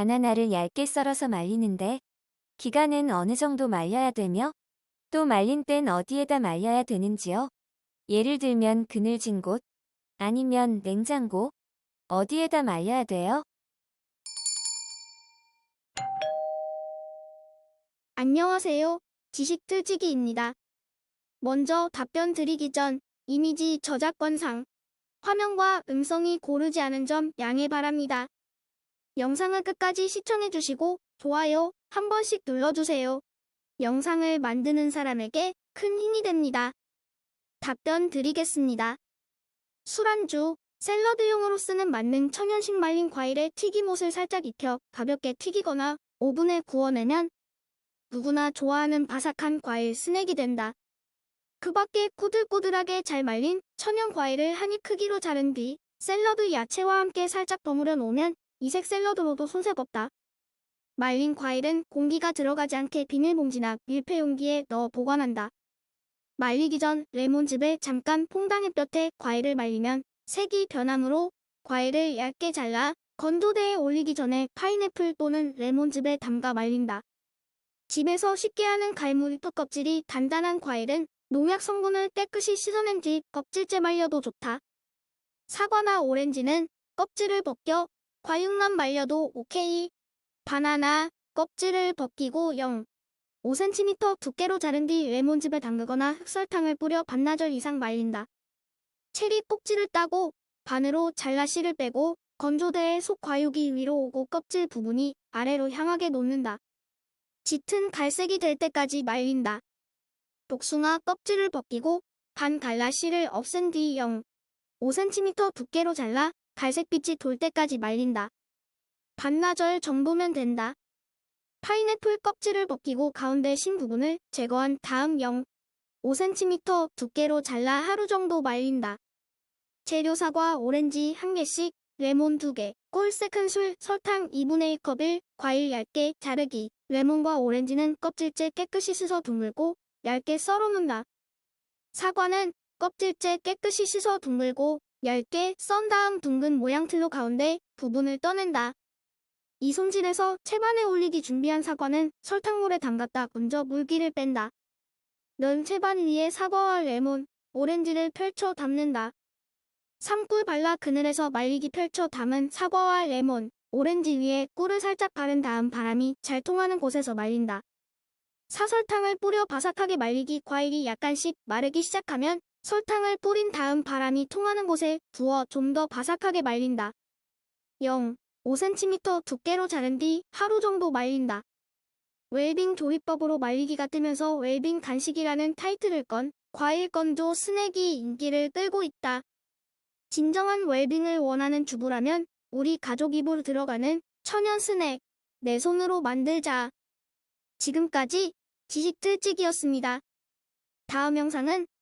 바나나를 얇게 썰어서 말리는데 기간은 어느 정도 말려야 되며 또 말린 땐 어디에다 말려야 되는지요? 예를 들면 그늘진 곳 아니면 냉장고 어디에다 말려야 돼요? 안녕하세요. 지식 틀지기입니다. 먼저 답변 드리기 전 이미지 저작권상 화면과 음성이 고르지 않은 점 양해 바랍니다. 영상을 끝까지 시청해주시고 좋아요 한 번씩 눌러주세요. 영상을 만드는 사람에게 큰 힘이 됩니다. 답변 드리겠습니다. 술안주, 샐러드용으로 쓰는 만능 천연식 말린 과일에 튀김옷을 살짝 익혀 가볍게 튀기거나 오븐에 구워내면 누구나 좋아하는 바삭한 과일 스낵이 된다. 그 밖에 꾸들꾸들하게 잘 말린 천연 과일을 한입 크기로 자른 뒤 샐러드 야채와 함께 살짝 버무려 놓으면 이색 샐러드로도 손색 없다. 말린 과일은 공기가 들어가지 않게 비닐봉지나 밀폐 용기에 넣어 보관한다. 말리기 전 레몬즙에 잠깐 퐁당 햇볕에 과일을 말리면 색이 변하므로 과일을 얇게 잘라 건조대에 올리기 전에 파인애플 또는 레몬즙에 담가 말린다. 집에서 쉽게 하는 갈무리 톱껍질이 단단한 과일은 농약 성분을 깨끗이 씻어낸 뒤 껍질째 말려도 좋다. 사과나 오렌지는 껍질을 벗겨 과육만 말려도 오케이. 바나나 껍질을 벗기고 0. 5cm 두께로 자른 뒤 레몬즙에 담그거나 흑설탕을 뿌려 반나절 이상 말린다. 체리 꼭지를 따고 반으로 잘라 씨를 빼고 건조대에 속 과육이 위로 오고 껍질 부분이 아래로 향하게 놓는다. 짙은 갈색이 될 때까지 말린다. 복숭아 껍질을 벗기고 반 갈라 씨를 없앤 뒤 0. 5cm 두께로 잘라 갈색빛이 돌 때까지 말린다. 반나절 정도면 된다. 파인애플 껍질을 벗기고 가운데 신 부분을 제거한 다음 0. 5cm 두께로 잘라 하루 정도 말린다. 재료 사과, 오렌지 1개씩, 레몬 2개, 꼴색 한 술, 설탕 2분의 1컵을 과일 얇게 자르기. 레몬과 오렌지는 껍질째 깨끗이 씻어 두물고 얇게 썰어 놓는다. 사과는 껍질째 깨끗이 씻어 두물고 얇게 썬 다음 둥근 모양 틀로 가운데 부분을 떠낸다. 이 손질에서 채반에 올리기 준비한 사과는 설탕물에 담갔다 먼저 물기를 뺀다. 넌 채반 위에 사과와 레몬, 오렌지를 펼쳐 담는다. 산꿀 발라 그늘에서 말리기 펼쳐 담은 사과와 레몬, 오렌지 위에 꿀을 살짝 바른 다음 바람이 잘 통하는 곳에서 말린다. 사설탕을 뿌려 바삭하게 말리기 과일이 약간씩 마르기 시작하면 설탕을 뿌린 다음 바람이 통하는 곳에 부어 좀 더 바삭하게 말린다. 0. 5cm 두께로 자른 뒤 하루 정도 말린다. 웰빙 조리법으로 말리기가 뜨면서 웰빙 간식이라는 타이틀을 건 과일 건조 스낵이 인기를 끌고 있다. 진정한 웰빙을 원하는 주부라면 우리 가족 입으로 들어가는 천연 스낵 내 손으로 만들자. 지금까지 지식 틀찍이었습니다. 다음 영상은